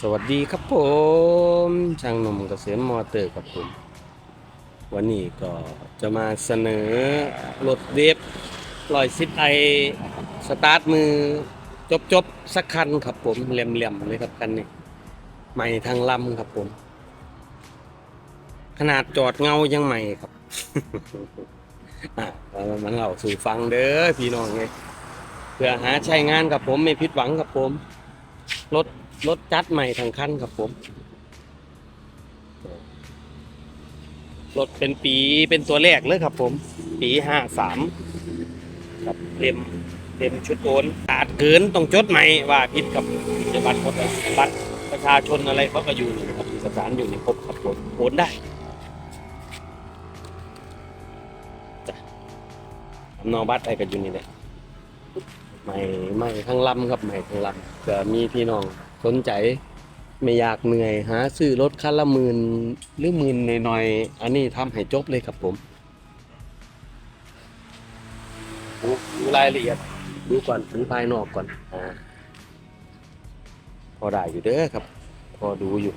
สวัสดีครับผมช่างหนุ่มเกษมมอเตอร์ครับผม วันนี้ก็จะมาเสนอรถเวฟลอยซิปไอสตาร์ทมือจบจบๆสักคันครับผมเหลี่ยมๆเลยครับคันนี้ใหม่ทางลำครับผม ขนาดจอดเงายังใหม่ครับอะมันเล่าสู่ฟังเด้อพี่น้องไงเพื่อหาใช้งานกับผมไม่ผิดหวังครับผมรถ รถจัดใหม่ทั้งคันครับผม รถเป็นปีเป็นตัวแรกเลยครับผม ปีห้าสามครับเต็มเต็มชุดโอนขาดเกินต้องจดใหม่ว่าผิดกับบัตรคนบัตรประชาชนอะไรเขาก็อยู่ครับเอกสารอยู่ในครบครับผมโอนได้จ้ะนอบัตรอะไรก็อยู่นี่แหละใหม่ใหม่ทั้งลำครับใหม่ทั้งลำเผื่อมีพี่น้อง สนใจไม่อยากเหนื่อยหาซื้อรถคันละหมื่นหรือหมื่นหน่อยๆอันนี้ทำให้จบเลยครับผมดูดูรายละเอียดดูก่อนถึงภายนอกก่อนอ่าพอได้อยู่เด้อครับ พอดูอยู่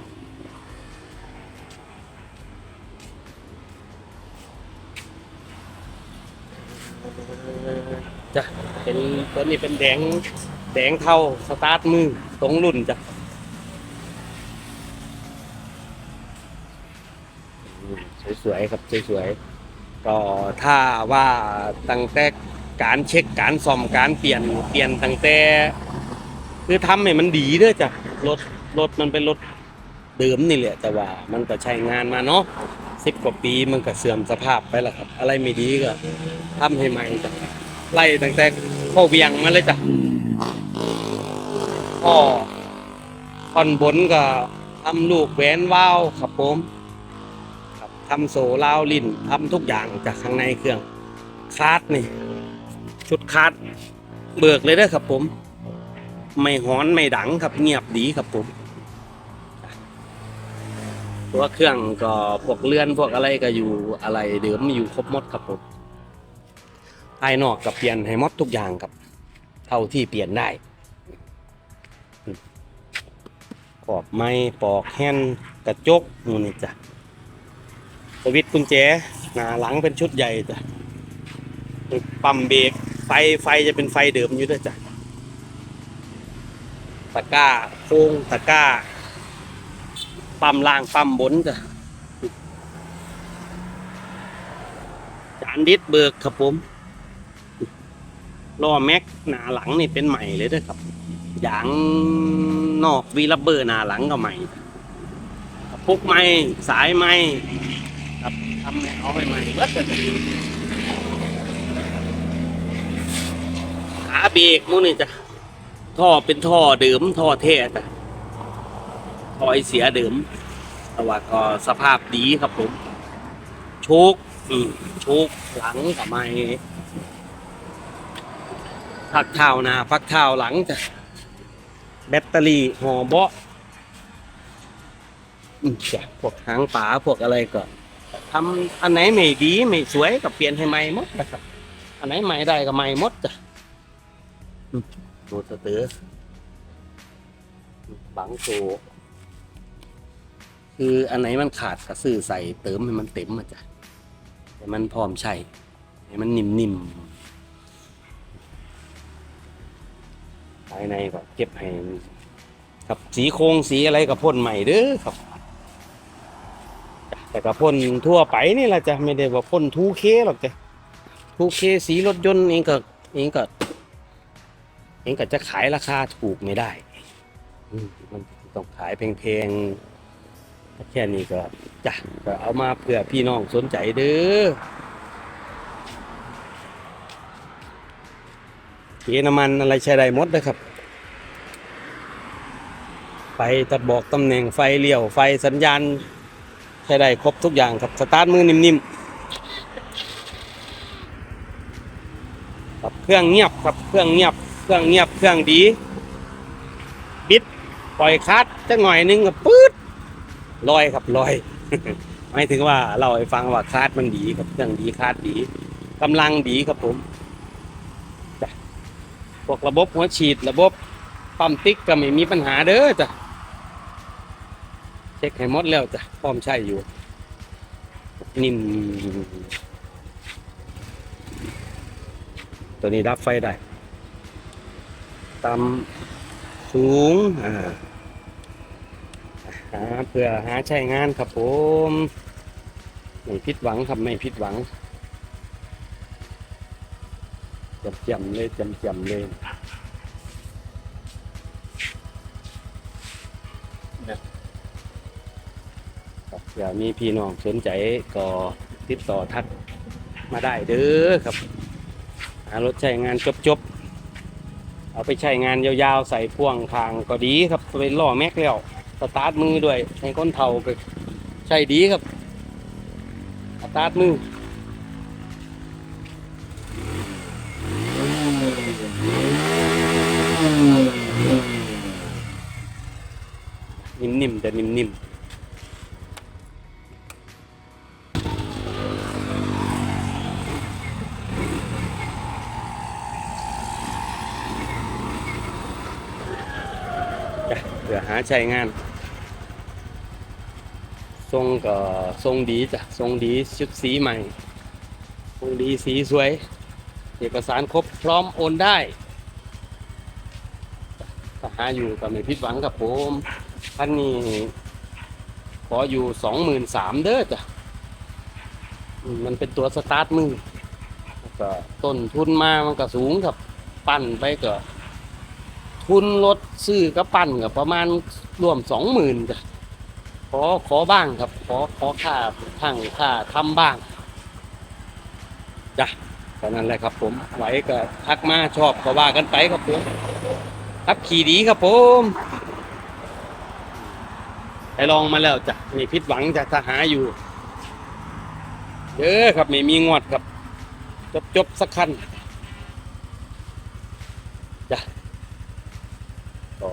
จ้ะเป็นตัวนี้เป็นแดง แดงเท่าสตาร์ทมือตรงรุ่นจ้ะสวยๆครับสวยๆก็ถ้าว่าตั้งแต่การเช็คการซ่อมการเปลี่ยนเปลี่ยนตั้งแต่คือทำให้มันดีเด้อจ้ะรถรถมันเป็นรถเดิมนี่แหละแต่ว่ามันก็ใช้งานมาเนาะสิบกว่าปีมันก็เสื่อมสภาพไปล้วครับ อะไรไม่ดีก็ทำให้ใหม่จ้ะไล่ตั้งแต่พ่อเวียงมาเลยจ้ะ พ่อท่อนบนก็ทำลูกแหวนว่าวครับผมครับทำโซลาวลิ้นทำทุกอย่างจากข้างในเครื่องคาดนี่ ชุดคาดเบิกเลยเด้อครับผม ไม่หอนไม่ดังครับเงียบดีครับผม ตัวเครื่องก็พวกเลื่อนพวกอะไรก็อยู่อะไรเดิมอยู่ครบหมดครับผมภายนอกกับเปลี่ยนให้หมดทุกอย่างครับ เท่าที่เปลี่ยนได้ ขอบไม้ปอกแฮนกระจกนู่นนี่จ้ะสวิตช์กุญแจหน้าหลังเป็นชุดใหญ่จ้ะปั๊มเบรกไฟไฟจะเป็นไฟเดิมอยู่ด้วยจ้ะตะก้าโค้งตะก้า ปั๊มล่างปั๊มบนจ้ะจานดิสเบิกครับผมล้อแม็กหนาหลังนี่เป็นใหม่เลยด้วยครับ ยางนอกวีลับเบอร์หนาหลังก็ใหม่พุกใหม่สายใหม่ครับทำให้เอาไปใหม่เบิดขาเบรกมูนี่จ้ะท่อเป็นท่อเดิมท่อเท่จ้ะท่อไอเสียเดิมแต่ว่าก็สภาพดีครับผมโชคอืมโชคหลังกับไม่พักเท้าหน้าพักเท้าหลังจ้ะ แบตเตอรี่ห่อเบาะอืมจ้ะพวกหางป๋าพวกอะไรก็ทำอันไหนไม่ดีไม่สวยก็เปลี่ยนให้ใหม่หมดนะครับ อันไหนใหม่ได้ก็ใหม่หมดจ้ะอืมโรสเตอร์บังโซคืออันไหนมันขาดก็ซื้อใส่เติมให้มันเต็มมาจ้ะให้มันพร้อมใช้ให้มันนิ่มๆ ภายในก็เก็บให้ครับสีโครงสีอะไรกับพ่นใหม่เด้อครับ แต่กับพ่นทั่วไปนี่แหละจ้ะไม่ได้ว่าพ่นทูเคหรอกจ้ะทูเคสีรถยนต์เองก็เองก็เองก็จะขายราคาถูกไม่ได้มมันต้องขายแพงๆแค่นี้ก็จ้ะก็เอามาเผื่อพี่น้องสนใจเด้อ เกียร์น้ำมันอะไรใช้ได้หมดนะครับไฟตัดบอกตำแหน่งไฟเลี้ยวไฟสัญญาณ ใช้ได้ครบทุกอย่างครับสตาร์ทมือนิ่มๆครับเครื่องเงียบครับเครื่องเงียบเครื่องเงียบเครื่องดี บิดปล่อยคัดจะหน่อยนึงก็ปื๊ดลอยครับลอยหมายถึงว่าเราให้ฟังว่าคาดมันดีครับเครื่องดีคาดดีกำลังดีครับผม วกระบบหัวฉีดระบบปั๊มติ๊กก็ไม่มีปัญหาเด้อจ้ะเช็คให้หมดแล้วจ้ะพร้อมใช้อยู่นิ่มตัวนี้ดับไฟได้ตามสูงอ่าหาเพื่อหาใช้งานครับผม ไม่ผิดหวังครับ ไม่ผิดหวัง จำจำๆเลยจำจำๆเลยครับเผื่อมีพี่น้องสนใจก็ติดต่อทักมาได้เด้อครับหารถใช้งานจบๆ เอาไปใช้งานยาวๆ ใส่พ่วงทางก็ดีครับไปล่อแม็กแล้วสตาร์ทมือด้วยในก้นเท่าก็ใช่ดีครับสตาร์ทมือ นิ่มๆแต่นิ่มๆจ้ะเพื่อหาใช้งาน ทรงก็ทรงดีจ้ะ ทรงดีชุดสีใหม่ ทรงดีสีสวย เอกสารครบพร้อมโอนได้ถ้าหาอยู่ก็ไม่ผิดหวังกับผม ท่านนี้ขออยู่สองหมื่นสามเด้อจ้ะ มันเป็นตัวสตาร์ทมือก็ต้นทุนมามันก็สูงครับ ปั้นไปก็ทุนรถซื้อกระปั้นกับประมาณรวมสองหมื่นจ้ะขอขอบ้างครับ ขอขอค่าทั้งค่าทำบ้างจ้ะตอนนั้นแหละครับ ผมไหวก็ทักมาชอบก็ว่ากันไปครับผมครับขี่ดีครับผม ไปลองมาแล้วจ้ะมีพิดหวังจะถ้าหาอยู่เด้อครับไม่มีงวดครับ จบจบสักคันจ้ะก็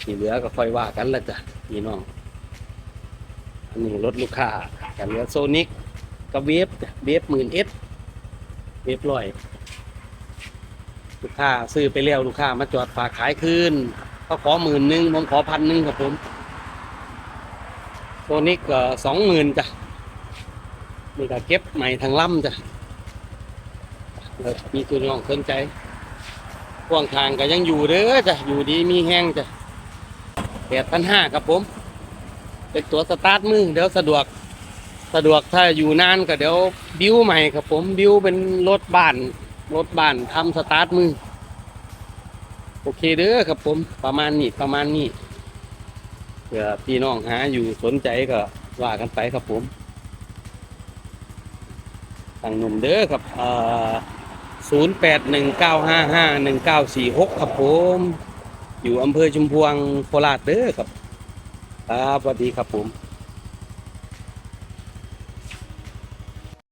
ที่เหลือก็ค่อยว่ากันละจ้ะพี่น้องอันนี้รถลูกค้ากันเหลือโซนิกกับเวฟเวฟหมื่นเอสเวฟร้อย ลูกค้าซื้อไปแล้วลูกค้ามาจอดฝากขายคืนเขาขอหมื่นหนึ่งผมขอพันหนึ่งครับผม โซนิกก็สองหมื่นจ้ะนี่ก็เก็บใหม่ทางล่ำจ้ะแล้วมีตัวน้องสนใจพ่วงทางก็ยังอยู่เด้อจ้ะอยู่ดีมีแห้งจ้ะแปดพันห้าครับผม เป็นตัวสตาร์ทมือเดี๋ยวสะดวกสะดวกถ้าอยู่นานก็เดี๋ยวบิ้วใหม่ครับผมบิ้วเป็นรถบ้านรถบ้านทำสตาร์ทมือ โอเคเด้อครับผมประมาณนี้ประมาณนี้ เผื่อพี่น้องหาอยู่สนใจก็ว่ากันไปครับผมต่างหนุ่มเด้อครับเอ่อศูนย์แปดหนึ่งเก้าห้าห้าหนึ่งเก้าสี่หกครับผม อยู่อำเภอชุมพวงโคราชเด้อครับ ครับสวัสดีครับผม